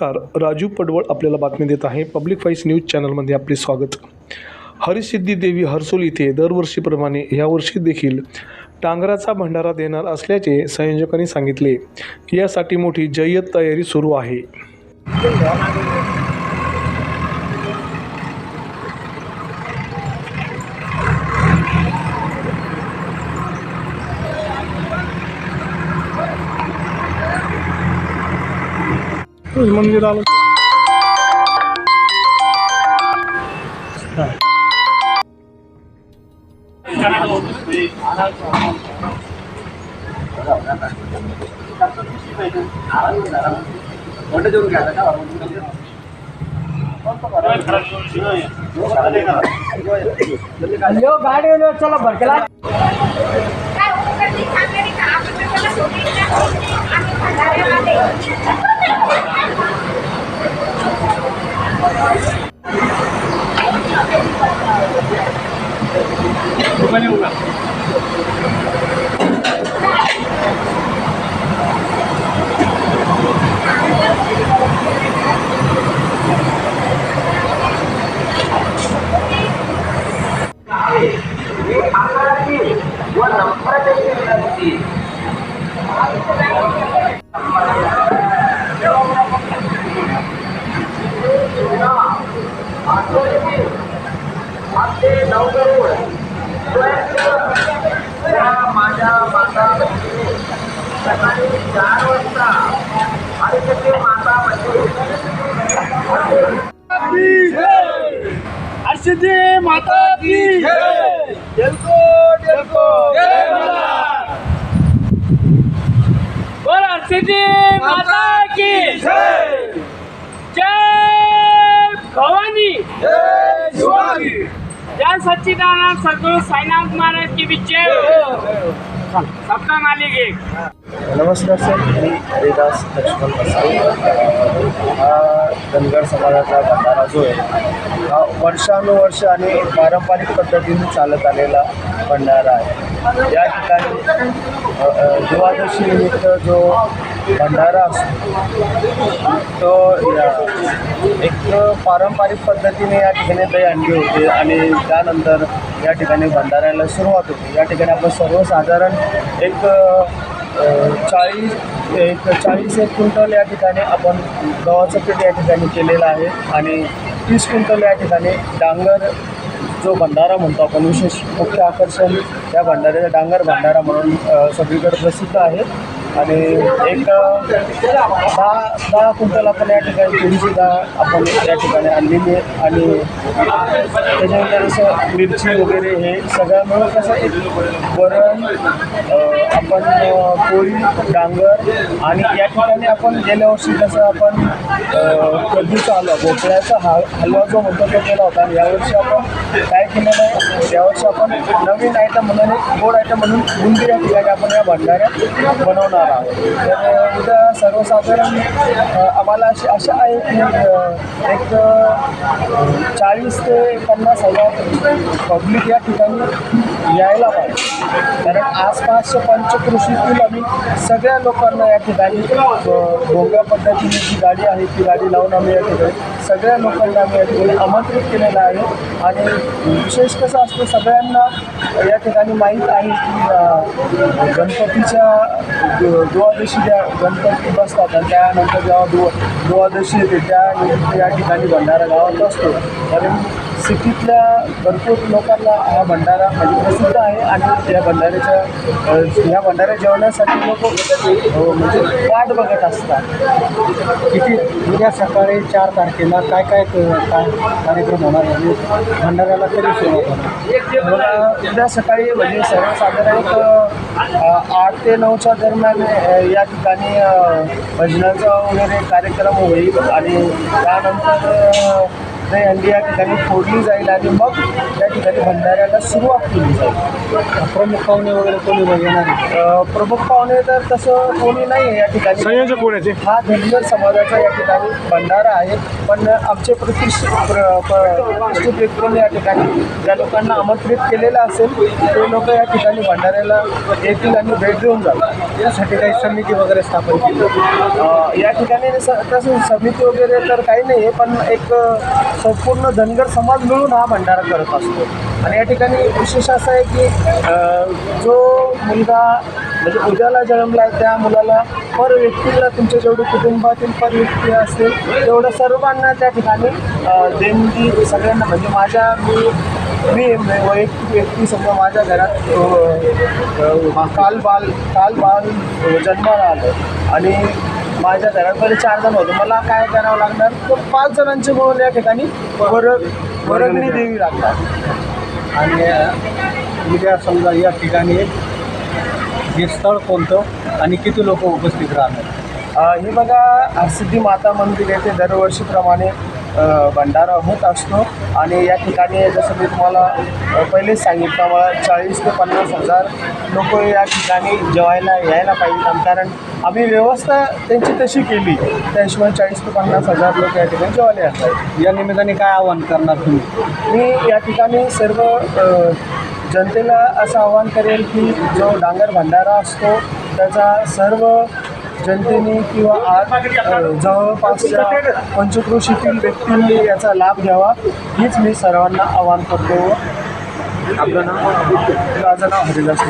राजू पडवळ आपल्याला बातमी देत आहे. पब्लिक व्हॉइस न्यूज चॅनलमध्ये आपले स्वागत. हरिसिद्धी देवी हर्सोल इथे दरवर्षीप्रमाणे यावर्षी देखील टांगराचा भंडारा देणार असल्याचे संयोजकांनी सांगितले. यासाठी मोठी जय्यत तयारी सुरू आहे. मंदिराला गाडी चलो भरकेला काय Ano ba yung अर्षदी माता की डेल्को बोल अर्षदी माता की जय। भवानी। जय सच्चिदानंद सद्गुरु साईनाथ महाराज की भी जय। सबका मालिक एक। नमस्कार सर मी हरिदास लक्ष्मण मसाई हा धनगर समाजाचा भंडारा जो आहे हा वर्षानुवर्ष आणि पारंपरिक पद्धतीने चालत आलेला भंडारा आहे. या ठिकाणी अ, द्वादशी निमित्त जो भंडारा असतो तो एक पारंपरिक पद्धतीने या ठिकाणी दहीहंडी होते आणि त्यानंतर या ठिकाणी भंडाऱ्याला सुरुवात होते. या ठिकाणी आपण सर्वसाधारण एक चाळीस एक चाळीस एक क्विंटल या ठिकाणी आपण गव्हाचं पीठ या ठिकाणी केलेलं आहे आणि तीस क्विंटल या ठिकाणी डांगर जो भंडारा म्हणतो आपण विशेष मुख्य आकर्षण या भंडाऱ्याचा डांगर भंडारा म्हणून सगळीकडे प्रसिद्ध आहे. आणि एक दहा दहा क्विंटल आपण या ठिकाणी तुरीची डाळ आपण या ठिकाणी आणलेली आहे. आणि त्याच्यानंतर असं मिरची वगैरे हे सगळं मिळून कसं एक वरण आपण पोळी डांगर आणि या ठिकाणी आपण गेल्या वर्षी कसं आपण कधीचा हलवा भोपळ्याचा हा हलवा जो म्हणतो तो केला होता आणि यावर्षी आपण काय केलेलं आहे यावर्षी आपण नवीन आयटम म्हणून गोड आयटम म्हणून बुंदी या ठिकाणी आपण या भंडाऱ्यात बनवणार आहोत. तर उद्या सर्वसाधारण आम्हाला अशी आशा आहे की एक चाळीस ते पन्नास हजार पब्लिक या ठिकाणी यायला पाहिजे. कारण आसपासच्या पंचकृषीतील आम्ही सगळ्या लोकांना या ठिकाणी अ, भोंग्या पद्धतीने जी गाडी आहे ती गाडी लावून आम्ही या ठिकाणी सगळ्या लोकांना आम्ही या ठिकाणी आमंत्रित केलेलं आहे. आणि विशेष कसं असतं सगळ्यांना या ठिकाणी माहीत आहे की गणपतीच्या द्वादशी ज्या गणपती बसतात आणि त्यानंतर जेव्हा दु द्वादशी येते त्या या ठिकाणी भंडारा गावात असतो कारण सिटीतल्या भरपूर लोकांना हा भंडारा म्हणजे प्रसिद्ध आहे आणि या भंडाऱ्याच्या या भंडाऱ्या जेवणासाठी लोक म्हणजे वाट बघत असतात. किती उद्या सकाळी चार तारखेला काय काय काय कार्यक्रम होणार म्हणजे भंडाऱ्याला कधी सुरुवात होणार. उद्या सकाळी म्हणजे सर्वसाधारण एक आठ ते नऊच्या दरम्यान या ठिकाणी भजनाचा वगैरे कार्यक्रम होईल आणि त्यानंतर अ, दहीहंडी या ठिकाणी फोडली जाईल आणि मग या ठिकाणी भंडाऱ्याला सुरुवात केली जाईल. प्रमुख पाहुणे वगैरे कोणी येणार प्रमुख पाहुणे तर तसं कोणी नाही आहे या ठिकाणी. संयोजक कोणाचे हा धनगर समाजाचा या ठिकाणी भंडारा आहे. पण आमचे प्रतिष्ठित प्र- प- प्रतिष्ठित व्यक्तीने या ठिकाणी ज्या लोकांना आमंत्रित केलेलं असेल ते लोक या ठिकाणी भंडाऱ्याला येतील आणि भेट देऊन जातात यासाठी काही समिती वगैरे स्थापन केली. या ठिकाणी स- तसं समिती वगैरे तर काही नाही आहे पण एक संपूर्ण धनगर समाज मिळून हा भंडारा करत असतो. आणि या ठिकाणी विशेष असं आहे की जो मुलगा म्हणजे उद्याला जन्मला आहे त्या मुलाला पर व्यक्तीला तुमच्या जेवढे कुटुंबातील पर व्यक्ती असेल तेवढं सर्वांना त्या ठिकाणी देणगी सगळ्यांना म्हणजे माझ्या मी मी म्हणजे वैयक्तिक व्यक्ती समजा माझ्या घरात काल बाल काल बाल जन्माला आलं. आणि माझ्या घरामध्ये चार जण होते. मला काय करावं लागणार? तर पाच जणांचे मिळून या ठिकाणी वर्ग वर्गणी द्यावी लागतात. आणि उद्या समजा या ठिकाणी हे स्थळ कोणतं आणि किती लोक उपस्थित राहणार? हे बघा हरसिद्धी माता मंदिर येथे दरवर्षीप्रमाणे भंडारा होत असतो. आणि या ठिकाणी जसं मी तुम्हाला पहिलेच सांगितलं मला चाळीस ते पन्नास हजार लोक या ठिकाणी जेवायला यायला पाहिजेत कारण आम्ही व्यवस्था त्यांची तशी केली. त्या हिशोबाने चाळीस ते पन्नास हजार लोक या ठिकाणी जेवायला येतात. या निमित्ताने काय आवाहन करणार तुम्ही? मी या ठिकाणी सर्व जनतेला असं आवाहन करेल की जो डांगर भंडारा असतो त्याचा सर्व जनतेने किंवा आज जवळपासच्या पंचक्रोशीतील व्यक्तींनी याचा लाभ घ्यावा हेच मी सर्वांना आवाहन करतो. आपलं नाव? माझं नाव हरिदास